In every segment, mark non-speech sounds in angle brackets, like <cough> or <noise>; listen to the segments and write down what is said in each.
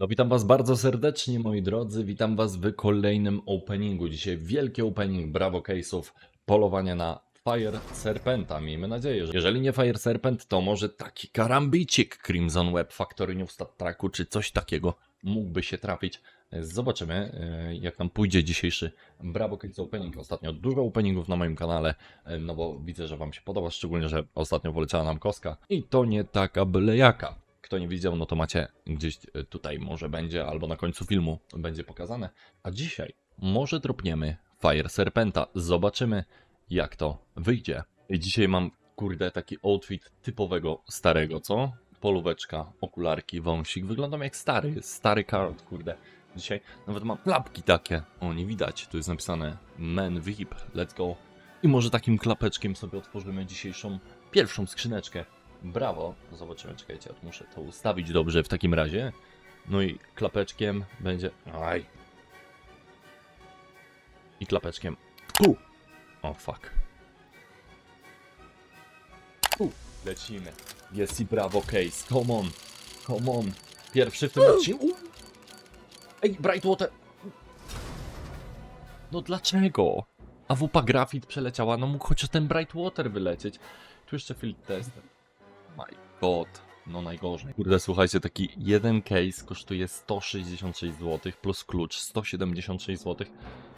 No witam was bardzo serdecznie moi drodzy, witam was w kolejnym openingu. Dzisiaj wielki opening Bravo Case'ów, polowania na Fire Serpenta. Miejmy nadzieję, że jeżeli nie Fire Serpent, to może taki karambicik Crimson Web Factory New Stat Tracku, czy coś takiego mógłby się trafić. Zobaczymy, e, jak nam pójdzie dzisiejszy Bravo Case Opening. Ostatnio dużo openingów na moim kanale, e, no bo widzę, że wam się podoba, szczególnie, że ostatnio poleciała nam koska. I to nie taka byle jaka. Kto nie widział, no to macie gdzieś e, tutaj może będzie, albo na końcu filmu będzie pokazane. A dzisiaj może dropniemy Fire Serpenta. Zobaczymy, jak to wyjdzie. I dzisiaj mam, kurde, taki outfit typowego starego, co? Polóweczka, okularki, wąsik. Wyglądam jak stary, stary karot, kurde. Dzisiaj nawet mam klapki takie. O, nie widać. Tu jest napisane Men VIP, let's go. I może takim klapeczkiem sobie otworzymy dzisiejszą pierwszą skrzyneczkę. Brawo. Zobaczymy, czekajcie, muszę to ustawić dobrze w takim razie. No i klapeczkiem będzie... Aj. I klapeczkiem... Tu! O, fuck. Tu! Lecimy. Jest i brawo case. Come on. Come on. Pierwszy w tym odcinku. Ej, Brightwater! No dlaczego? A wupa Grafit przeleciała, no mógł chociaż ten Brightwater wylecieć. Tu jeszcze field test. My god, no najgorzej. Kurde, słuchajcie, taki jeden case kosztuje 166 zł plus klucz 176 zł.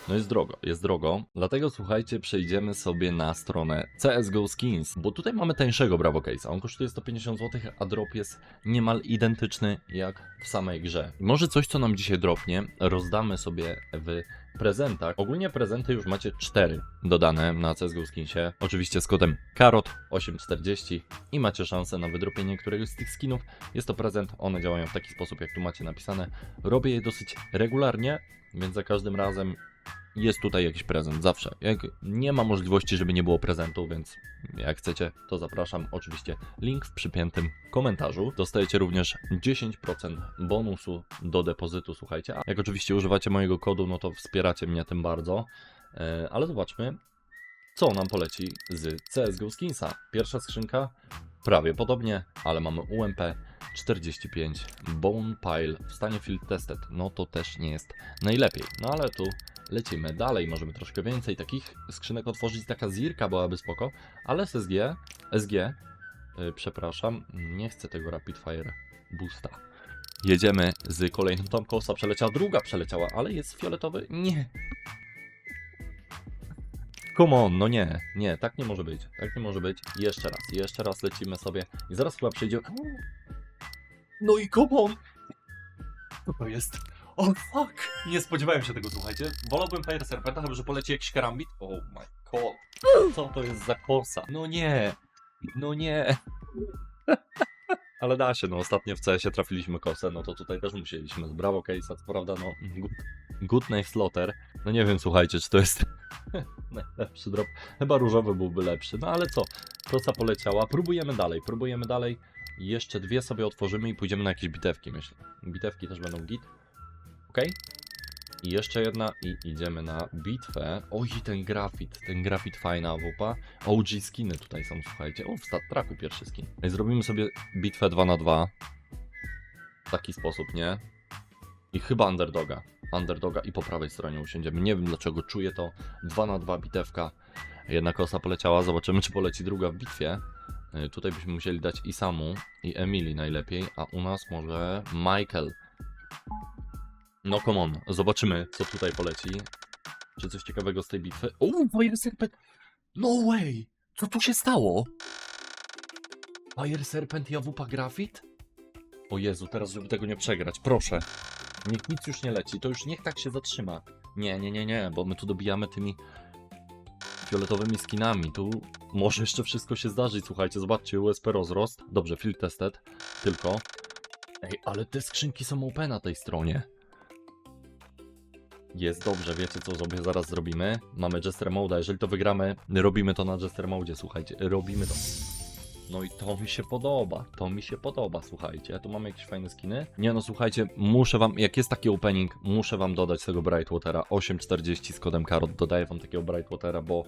No jest drogo, jest drogo. Dlatego słuchajcie, przejdziemy sobie na stronę CSGO Skins, bo tutaj mamy tańszego Bravo Case, on kosztuje 150 zł, a drop jest niemal identyczny jak w samej grze. Może coś, co nam dzisiaj dropnie, rozdamy sobie w prezentach. Ogólnie prezenty już macie 4 dodane na CSGO Skinsie. Oczywiście z kodem KAROT840 i macie szansę na wydropienie któregoś z tych skinów. Jest to prezent, one działają w taki sposób, jak tu macie napisane. Robię je dosyć regularnie, więc za każdym razem jest tutaj jakiś prezent, zawsze. Jak nie ma możliwości, żeby nie było prezentu, więc jak chcecie, to zapraszam. Oczywiście link w przypiętym komentarzu. Dostajecie również 10% bonusu do depozytu, słuchajcie. A jak oczywiście używacie mojego kodu, no to wspieracie mnie tym bardzo. E, Ale zobaczmy, co nam poleci z CSGO Skinsa. Pierwsza skrzynka, prawie podobnie, ale mamy UMP 45 Bone Pile w stanie Field Tested. No to też nie jest najlepiej. No ale tu lecimy dalej, możemy troszkę więcej takich skrzynek otworzyć. Taka zirka byłaby spoko, ale SSG, SG, yy, przepraszam, nie chcę tego Rapid Fire Boosta. Jedziemy z kolejną tam kosa przeleciała, druga przeleciała, ale jest fioletowy. Nie. Come on, no nie, nie, tak nie może być, tak nie może być. Jeszcze raz, jeszcze raz lecimy sobie i zaraz chyba przejdzie. No i come on! Co to jest? O oh, fuck! Nie spodziewałem się tego, słuchajcie. Wolałbym Fire Serpenta, chyba że poleci jakiś karambit. Oh my god. Co to jest za kosa? No nie! No nie! Ale da się, no ostatnio w CS-ie trafiliśmy kosę, no to tutaj też musieliśmy z Bravo Case'a, co prawda no good, good Night Slaughter. No nie wiem, słuchajcie, czy to jest <laughs> najlepszy drop. Chyba różowy byłby lepszy, no ale co? Kosa poleciała, próbujemy dalej, próbujemy dalej. Jeszcze dwie sobie otworzymy i pójdziemy na jakieś bitewki, myślę. Bitewki też będą git. Ok? I jeszcze jedna i idziemy na bitwę. Oj, ten grafit, ten grafit fajna wupa. OG skiny tutaj są, słuchajcie. O, w stat tracku pierwszy skin. I zrobimy sobie bitwę 2 na 2 W taki sposób, nie? I chyba underdoga. Underdoga i po prawej stronie usiądziemy. Nie wiem dlaczego czuję to. 2 na 2 bitewka. Jedna kosa poleciała, zobaczymy czy poleci druga w bitwie. Y, Tutaj byśmy musieli dać i Samu, i Emily najlepiej, a u nas może Michael. No come on, zobaczymy co tutaj poleci. Czy coś ciekawego z tej bitwy. O, Fire Serpent! No way! Co tu się stało? Fire Serpent i AWP Grafit? O Jezu, teraz żeby tego nie przegrać, proszę. Niech nic już nie leci, to już niech tak się zatrzyma. Nie, nie, nie, nie, bo my tu dobijamy tymi fioletowymi skinami. Tu może jeszcze wszystko się zdarzyć, słuchajcie, zobaczcie, USP rozrost. Dobrze, field tested, tylko. Ej, ale te skrzynki są OP na tej stronie. Jest dobrze, wiecie co sobie zaraz zrobimy? Mamy Jester Mode, jeżeli to wygramy, robimy to na Jester Mode, słuchajcie, robimy to. No i to mi się podoba, to mi się podoba, słuchajcie. Tu mamy jakieś fajne skiny? Nie no, słuchajcie, muszę wam, jak jest taki opening, muszę wam dodać tego Brightwatera. 840 z kodem KAROT, dodaję wam takiego Brightwatera, bo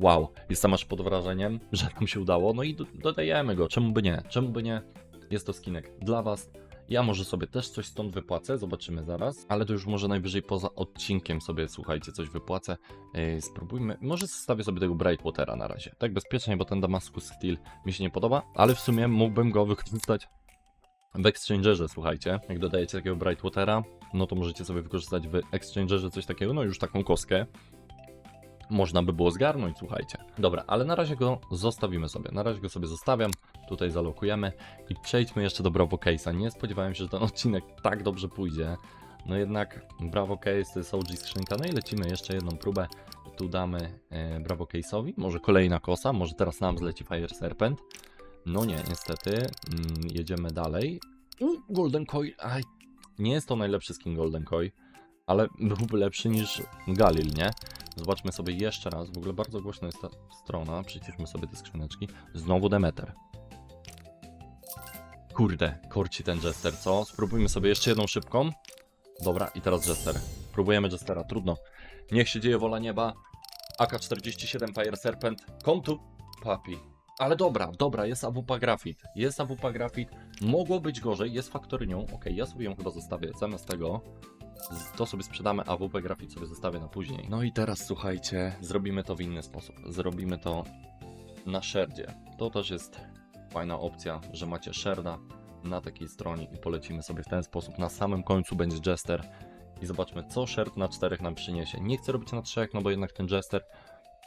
wow, jestem aż pod wrażeniem, że nam się udało, no i do, dodajemy go, czemu by nie, czemu by nie, jest to skinek dla was Ja może sobie też coś stąd wypłacę, zobaczymy zaraz, ale to już może najwyżej poza odcinkiem sobie, słuchajcie, coś wypłacę. Yy, spróbujmy, może zostawię sobie tego Brightwatera na razie, tak bezpiecznie, bo ten Damascus Steel mi się nie podoba, ale w sumie mógłbym go wykorzystać w Exchangerze, słuchajcie. Jak dodajecie takiego Brightwatera, no to możecie sobie wykorzystać w Exchangerze coś takiego, no już taką kostkę. Można by było zgarnąć, słuchajcie. Dobra, ale na razie go zostawimy sobie. Na razie go sobie zostawiam, tutaj zalokujemy i przejdźmy jeszcze do Bravo Case'a. Nie spodziewałem się, że ten odcinek tak dobrze pójdzie. No jednak Bravo Case OG skrzynka. No i lecimy jeszcze jedną próbę. Tu damy e, Bravo Case'owi. Może kolejna kosa, może teraz nam zleci Fire Serpent. No nie, niestety. Mm, jedziemy dalej. U, Golden Coil. Aj, nie jest to najlepszy skin Golden Coil, ale byłby lepszy niż Galil, nie? Zobaczmy sobie jeszcze raz. W ogóle bardzo głośna jest ta strona. Przyciszmy sobie te skrzyneczki. Znowu Demeter. Kurde, korci ten Jester, co? Spróbujmy sobie jeszcze jedną szybką. Dobra, i teraz Jester. Próbujemy Jestera, trudno. Niech się dzieje wola nieba. AK-47 Fire Serpent. To papi. Ale dobra, dobra, jest AWP Grafit. Jest AWP Grafit. Mogło być gorzej, jest faktorynią. Okej, ja sobie ją chyba zostawię zamiast tego. To sobie sprzedamy, a WP Grafit sobie zostawię na później. No i teraz słuchajcie, zrobimy to w inny sposób. Zrobimy to na Sherdzie. To też jest fajna opcja, że macie Sherda na takiej stronie i polecimy sobie w ten sposób. Na samym końcu będzie Jester i zobaczmy, co Sherd na czterech nam przyniesie. Nie chcę robić na trzech, no bo jednak ten Jester,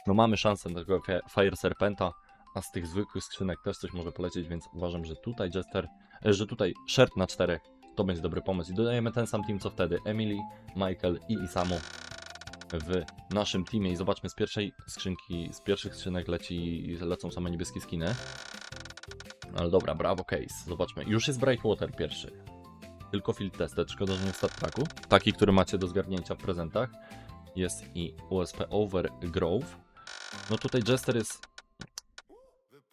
no mamy szansę na tego Fi- Fire Serpenta, a z tych zwykłych skrzynek też coś może polecieć, więc uważam, że tutaj Jester, e, że tutaj Sherd na czterech to będzie dobry pomysł. I dodajemy ten sam team co wtedy. Emily, Michael i Isamu w naszym teamie. I zobaczmy z pierwszej skrzynki, z pierwszych skrzynek leci, lecą same niebieskie skiny. Ale dobra, brawo case. Zobaczmy. Już jest Brightwater pierwszy. Tylko field tested. Szkoda, że nie w statkaku. Taki, który macie do zgarnięcia w prezentach. Jest i USP Overgrove. No tutaj Jester jest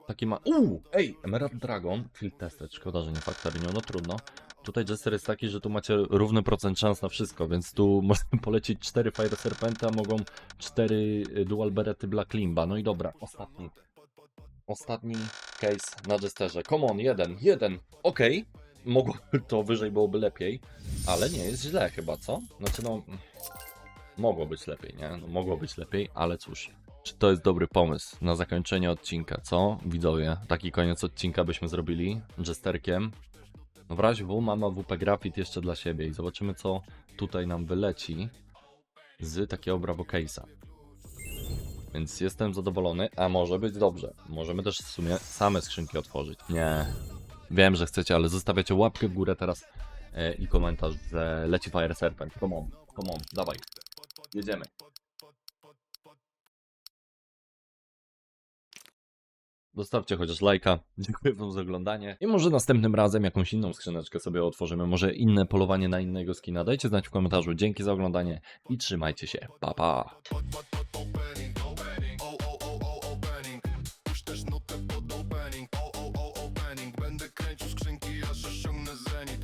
taki ma... Uuu! Ej! Emerald Dragon. Field tested. Szkoda, że nie faktorynią. No trudno. Tutaj Jester jest taki, że tu macie równy procent szans na wszystko, więc tu <laughs> można polecić 4 Fire Serpenta, mogą 4 Dual Berety Black Limba. No i dobra, ostatni. Ostatni case na Jesterze. Come on, jeden, jeden. Okej. Mogło <laughs> to wyżej byłoby lepiej, ale nie jest źle chyba, co? Znaczy no... Mogło być lepiej, nie? No, mogło być lepiej, ale cóż. Czy to jest dobry pomysł na zakończenie odcinka, co? Widzowie, taki koniec odcinka byśmy zrobili Jesterkiem. W razie W mamy WP Grafit jeszcze dla siebie i zobaczymy co tutaj nam wyleci z takiego Bravo Case'a. Więc jestem zadowolony, a może być dobrze. Możemy też w sumie same skrzynki otworzyć. Nie. Wiem, że chcecie, ale zostawiacie łapkę w górę teraz e, i komentarz, że leci Fire Serpent. Come on, come on, dawaj. Jedziemy. Zostawcie chociaż lajka. <laughs> Dziękuję wam za oglądanie. I może następnym razem jakąś inną skrzyneczkę sobie otworzymy. Może inne polowanie na innego skina. Dajcie znać w komentarzu. Dzięki za oglądanie i trzymajcie się. Pa pa.